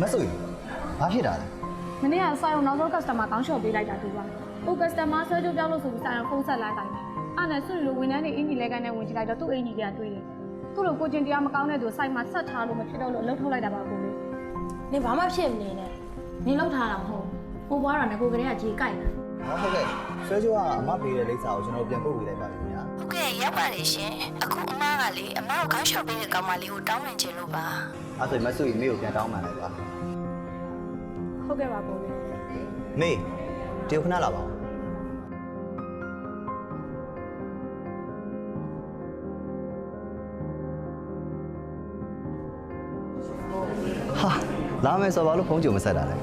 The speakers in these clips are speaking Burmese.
မဆွေဘာဖြစ်တာလဲမနေ့ကဆိုင်အောင်နောက်ဆုံး customer ကောင်းလျှော့ပေးလိုက်တာတူပါဟို customer ဆွဲကြိုးပြောင်းလို့ဆိုပြီးဆိုင်အောင်ဖုန်းဆက်လိုက်တိုင်းအဲ့နဲ့ဆွေလိုဝန်ထမ်းတွေအင်ကြီးလဲကန်နဲ့ဝင်ကြည့်လိုက်တော့သူ့အင်ကြီးကတွေးတယ်သူ့လိုကိုကျင်တရားမကောင်းတဲ့သူဆိုင်မှာဆက်ထားလို့မဖြစ်တော့လို့အလုပ်ထုတ်လိုက်တာပါကိုလေနင်ဘာမှဖြစ်မနေနဲ့နင်လောက်ထားတာမဟုတ်ဘူးဟိုဘွားတော့ငကိုကလေးကကြီးကြိုက်နေဟောဟုတ်ကဲ့ဆွဲကြိုးကအမပေးတဲ့လိပ်စာကိုကျွန်တော်ပြန်ပို့ပေးလိုက်ပါပြီခင်ဗျာဟုတ်ကဲ့ ရောက်ပါလေရှင်အခုအမကလေအမကိုခေါင်းလျှော့ပေးတဲ့ကောင်မလေးကိုတောင်းဝင်ခြင်းလို့ပါအဲ့ဆိုရင်မဆွေမေကိုပြန်တောင်းပန်လိုက်ပါဟုတ်ကဲ့ပါကိုလေမေတေခဏလာပါဦးဟာလာမယ်ဆိုတော့ဘာလို့ဖုန်းကြုံမဆက်တာလဲ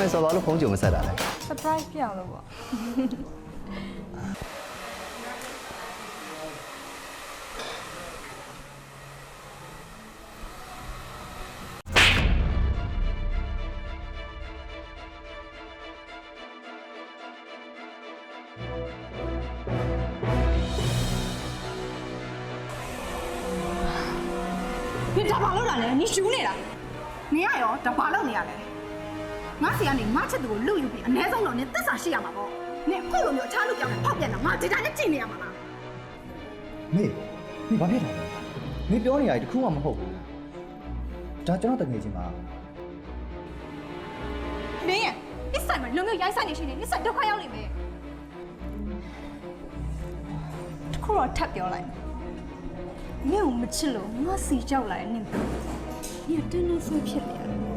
လာမယ်ဆိုတော့ဘာလို့ဖုန်းကြုံမဆက်တာလဲ surprise ပြအောင်လို့ပေါ့နင်ဒါဘာလုပ်တာလဲနင်ရှူးနေတာနင်ကရောဒါဘာလုပ်နေရလဲ ငါစီကနေငါချက်သူကိုလူယူပြီးအ ਨੇ ဆုံးတော့နင်သစ္စာရှိရမှာပေါ့နင်အခုလိုမျိုးအခြားလူပြောင်းနဲ့ဖောက်ပြန်တာငါဒီတိုင်းနဲ့ကြည့်နေရမှာလားမေမေဘာဖြစ်တာလဲမေပြောနေရတယ်တခုမှမဟုတ်ဘူးဒါကျွန်တော်တငယ်ချင်းပါနင်ရဲ့ဒီဆိုင်မှာလုံမျိုးရိုင်းဆိုင်နေရှိနေနင်ဆိုင်ဒုက္ခရောက်နေမယ်တခုတော့ထပ်ပြောလိုက်နင်ကိုမချစ်လို့ငါစီကြောက်လာတဲ့နင်ပြောနင်ကတင်းနေဆွေးဖြစ်နေရတယ်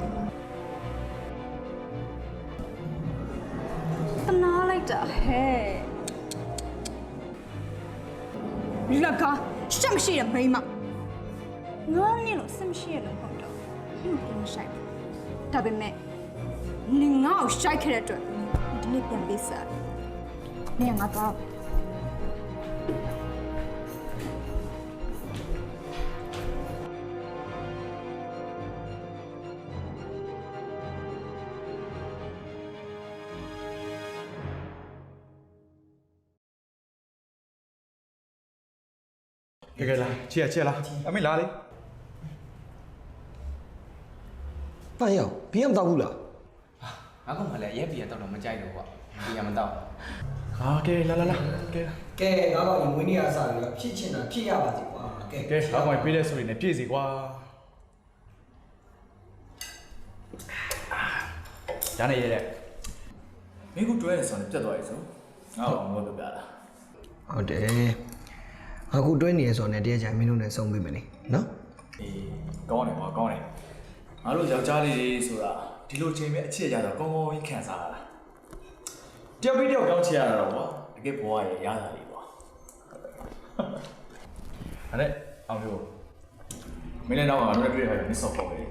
တာဟဲ့လက်ကရှက်မရှိတဲ့မိန်းမငါနင်လို့စမရှိရလို့ဟုတ်တော့နင်ပြန်ဆိုင်ဒါပေမဲ့နင်ငါ့ကိုရှိုက်ခဲ့တဲ့အတွက်ဒီနေ့ပြန်ပေးစားနင်ကငါတော့ ကဲကဲလာချီရချီရလာအမေလာလေတာရောက်ဘင်းမတော့ဘူးလားငါကမှလည်းရက်ပြည်တော့တော့မကြိုက်တော့ကွာဒီကမတော့ဟာကဲလာလာလာကဲကဲငါတော့ရင်ဝင်းနေရစားပြီးတော့ဖြစ်ချင်တာဖြစ်ရပါစေကွာကဲကဲငါကောင်ပေးတဲ့ဆိုရင်လည်းပြည့်စီကွာဒါနဲ့ရဲတဲ့မင်းကတွဲတယ်ဆိုရင်ပြတ်သွားပြီဆိုငါ့ကိုငါ့ကိုပြပြတာဟုတ်တယ် အခုတွဲနေရဆိုတော့တရားကြမင်းတို့နဲ့စုံပေးမယ်လေနော်အေးကောင်းတယ်ကွာကောင်းတယ်ငါတို့ယောက်ျားလေးတွေဆိုတာဒီလိုချိန်မဲ့အချစ်ရတော့ကောင်းကောင်းကြီးခံစားရတာတယောက်ပြီးတယောက်ကောင်းချင်ရတာတော့ကွာတကယ်ဘဝရဲ့ရတာလေးကွာအဲ့ဒါအောင်မျိုးမင်းလည်းတော့ငါတို့တွေ့ရတာမင်းစော်ပေါ်ပဲတာ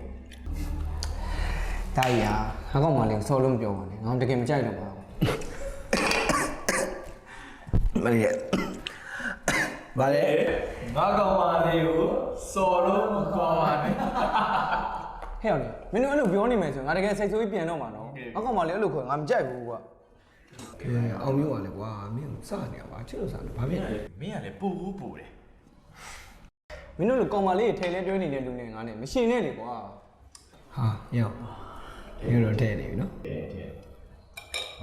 ကြီးဟာငါကောင်မလေးကိုစောလို့မပြောပါနဲ့ငါတကယ်မကြိုက်တော့ပါဘူးမလေး ဗါလေငါကောင်မလေးကိုစော်လို့မကောင်းပါနဲ့ဟဲ့အောင်လေမင်းတို့အဲ့လိုပြောနေမယ်ဆိုရင်ငါတကယ်စိတ်ဆိုးပြီးပြန်တော့မှာနော်ငါကောင်မလေးအဲ့လိုခေါ်ငါမကြိုက်ဘူးကွာကဲအောင်မျိုးပါလေကွာမင်းစနေရပါချစ်လို့စားတယ်ဘာဖြစ်လဲမင်းကလည်းပူပူတယ်မင်းတို့လိုကောင်မလေးတွေထဲလဲတွဲနေတဲ့လူနဲ့ငါနဲ့မရှင်နဲ့လေကွာဟာရောက်ရေတော့ထဲနေပြီနော်တဲ့တဲ့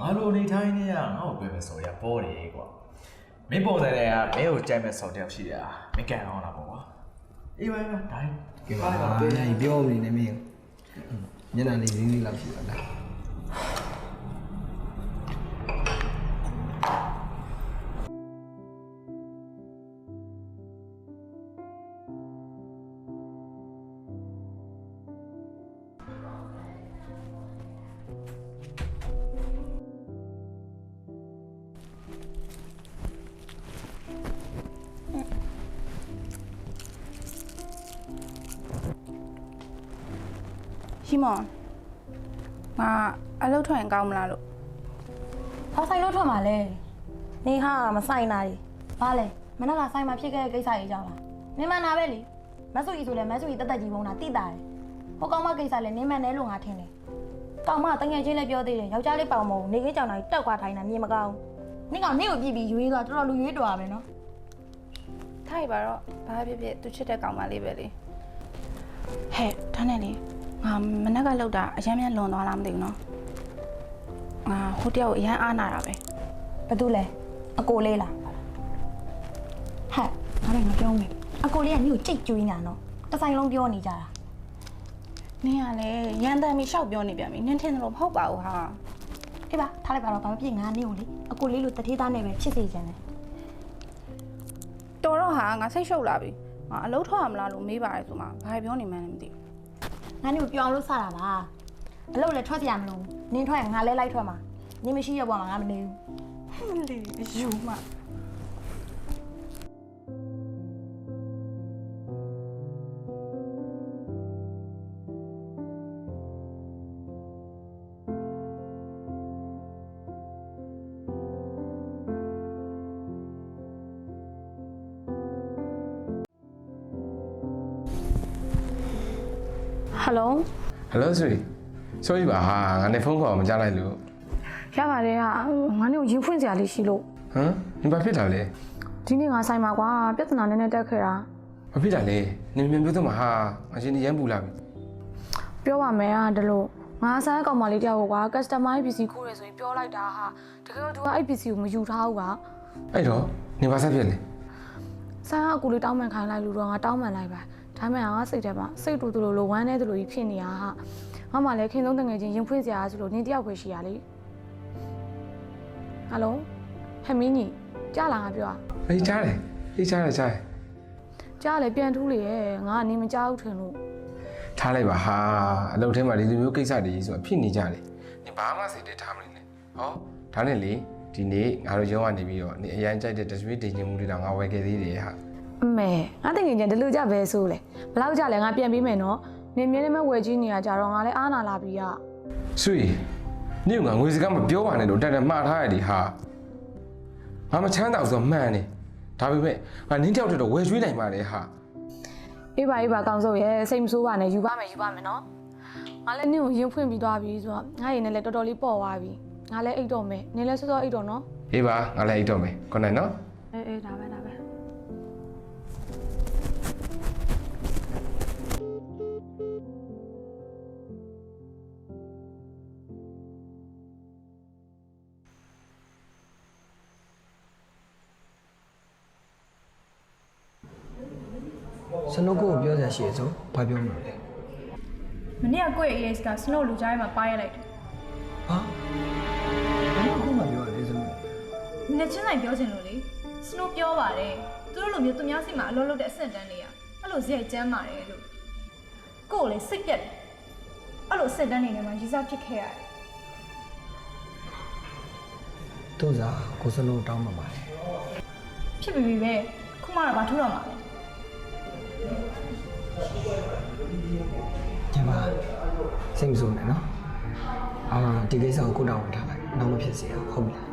ငါတို့အနေထိုင်းနေရငါ့ကိုပြောမယ်ဆိုရပေါ်တယ်ကွာ မင်းပုံစံတွေကမင်းကိုကြိုက်မဲ့စော်တယောက်ရှိတာမင်းကန်အောင်လားပေါ့ကွာအေးပါပါဒါကဲပါလေပြောနေနေမင်းညနေလေးလေးလေးလောက်ရှိပါလား ဟီမွန်ငါအလုပ်ထွက်ရင်ကောင်းမလားလို့။ဘာဆိုင်လို့ထွက်မှာလဲ။နေဟာမဆိုင်တာလေ။ဘာလဲ။မနက်ကဆိုင်မှာဖြစ်ခဲ့တဲ့ကိစ္စကြီးကြောင့်လား။နေမနာပဲလေ။မဆူကြီးဆိုလဲမဆူကြီးတက်တက်ကြီးပုံတာတိတာတယ်။ဟိုကောင်မကိစ္စလဲနေမနဲလို့ငါထင်တယ်။ကောင်မတငယ်ချင်းလည်းပြောသေးတယ်။ယောက်ျားလေးပေါင်မုံနေခင်းကြောင်တာတက်ခွာထိုင်တာမြင်မကောင်း။နေကောင်နေကိုပြစ်ပြီးရွေးသွားတော်တော်လူရွေးတော်ပဲနော်ထိုက်ပါတော့ဘာဖြစ်ဖြစ်သူချစ်တဲ့ကောင်မလေးပဲလေဟဲ့ဒါနဲ့လေ ငါမနက်ကလောက်တာအရင်မြန်လွန်သွားလားမသိဘူးနော်ငါဟိုတယောက်ကိုအရင်အားနာတာပဲ။ဘာတူလဲ။အကိုလေးလား။ဟဲ့ငါလည်းမပြောမယ်။အကိုလေးကနေကိုကြိတ်ကျွေးညာနော်။တစ်ဆိုင်လုံးပြောနေကြတာနင်းကလည်းရန်တမ်းပြီးရှောက်ပြောနေပြန်ပြီနင်းထင်တယ်လို့မဟုတ်ပါဘူးဟာ။အေးပါထားလိုက်ပါတော့ဘာမဖြစ်ငါနေကိုလေအကိုလေးလိုတထေးသားနဲ့ပဲဖြစ်စေချင်တယ်တော်တော့ဟာငါစိတ်ရှုပ်လာပြီငါအလုပ်ထွက်ရမလားလို့မေးပါတယ်ဆိုမှဘာပြောနေမှန်းလည်းမသိဘူး။ ငါနေကိုပြောအောင်လို့စတာပါ။အလုပ်လည်းထွက်စရာမလိုဘူး။နင်းထွက်ရင်ငါလည်းလိုက်ထွက်မှာ။နင်းမရှိရဘွားမှာငါမနေဘူးလေယူမ ဟယ်လိုဟယ်လိုဆွေဆိုပြီပါဟာငါနဲ့ဖုန်းခေါ်မကြားလိုက်လို့ရပါတယ်ဟာငါနေကိုရင်ဖွင့်စရာလေးရှိလို့ဟမ်နင်ဘာဖြစ်တာလဲဒီနေ့ငါဆိုင်မှာကွာပြဿနာနည်းနည်းတက်ခဲ့တာဘာဖြစ်တာလဲနင်မြန်ပြောတော့မှာဟာငါရှင်နေရမ်းပူလာပြီပြောပါမယ်ဟာဒီလိုငါဆိုင်ကောင်မလေးတယောက်ကိုကွာ customer PC ခိုးရဆိုရင်ပြောလိုက်တာဟာတကယ်တော့သူကအဲ့ PC ကိုမယူထားဘူးကွာအဲ့တော့နင်ဘာဆက်ဖြစ်လဲဆိုင်ကအကူလေးတောင်းပန်ခိုင်းလိုက်လို့တော့ငါတောင်းပန်လိုက်ပါ ဒါပေမဲ့ငါစိတ်ထဲမှာစိတ်တူတူလိုလိုဝမ်းနေတူလိုကြီးဖြစ်နေတာဟာငါမှလည်းခင်သုံးတငယ်ချင်းရင်ဖွင့်စရာဆိုလို့နင်းတယောက်ပဲရှိရလေဟယ်လိုဟမ်မင်းကြီးကြားလားငါပြောอ่ะအေးကြားတယ်အေးကြားတယ်ကြားတယ်ကြားလေပြန်ထူးလေရဲ့ငါကနေမကြားဘူးထင်လို့ထားလိုက်ပါဟာအလုပ်ထဲမှာဒီလိုမျိုးကိစ္စတွေကြီးဆိုတာဖြစ်နေကြတယ်နင်ဘာမှစိတ်ထဲထားမနေနဲ့ဟောဒါနဲ့လေဒီနေ့ငါတို့ရုံးကနေပြီးတော့နင်အရန်ကြိုက်တဲ့ display တင်ခြင်းမှုတွေတော့ငါဝယ်ခဲ့သေးတယ်ဟာ အမေငါတကယ်ချင်းဒီလိုကြပဲဆိုလေဘလောက်ကြလဲငါပြန်ပြီးမယ်နော်နေမြဲနေမဲ့ဝယ်ကြီးနေရကြတော့ငါလည်းအားနာလာပြီอ่ะဆွေနင်ကငွေစကားမပြောပါနဲ့လို့တက်တက်မှားထားရတယ်ဟာငါမချမ်းသာဘူးဆိုတော့မှန်တယ်ဒါပေမဲ့ငါနင်းတယောက်တည်းတော့ဝယ်ကျွေးနိုင်ပါလေဟာအေးပါအေးပါကောင်းဆုံးရဲ့စိတ်မဆိုးပါနဲ့ယူပါမယ်ယူပါမယ်နော်ငါလည်းနင့်ကိုရင်ဖွင့်ပြီးသွားပြီဆိုတော့ငါရင်နဲ့လည်းတော်တော်လေးပေါ့သွားပြီငါလည်းအိတ်တော့မယ်နင်လည်းစောစောအိတ်တော့နော်အေးပါငါလည်းအိတ်တော့မယ်ခုနကနော်အေးအေးဒါပဲဒါပဲ စနုတ်ကိုပြောစရာရှိရဆိုဘာပြောမလို့လဲမနေ့ကကိုယ့်ရဲ့ AS ကစနို့လူကြားထဲမှာပါရလိုက်တယ်ဟာဘာလို့အခုမှပြောရလဲဆိုလို့။နစ်ချင်းဆိုင်ပြောချင်လို့လေစနို့ပြောပါတယ်။သူတို့လိုမျိုးသူများစိတ်မှာအလုံးလုံးတဲ့အဆင့်တန်းတွေကအဲ့လိုဇက်ကျမ်းပါတယ်လို့ကိုယ့်ကိုလေစိတ်ပြက်တယ်။အဲ့လိုအဆင့်တန်းနေနေမှာရီစားဖြစ်ခဲ့ရတယ်တို့စားကိုစလုံးတောင်းမှပါတယ်။ဖြစ်ပြီပြီပဲခုမှတော့ဘာထူတော့မှာလဲ ကျမစိတ်မဆိုးနဲ့နော်အာဒီကိစ္စကိုကိုတောင်းဝင်ထားလိုက်နောက်မဖြစ်စေအောင်ဟုတ်ပြီလား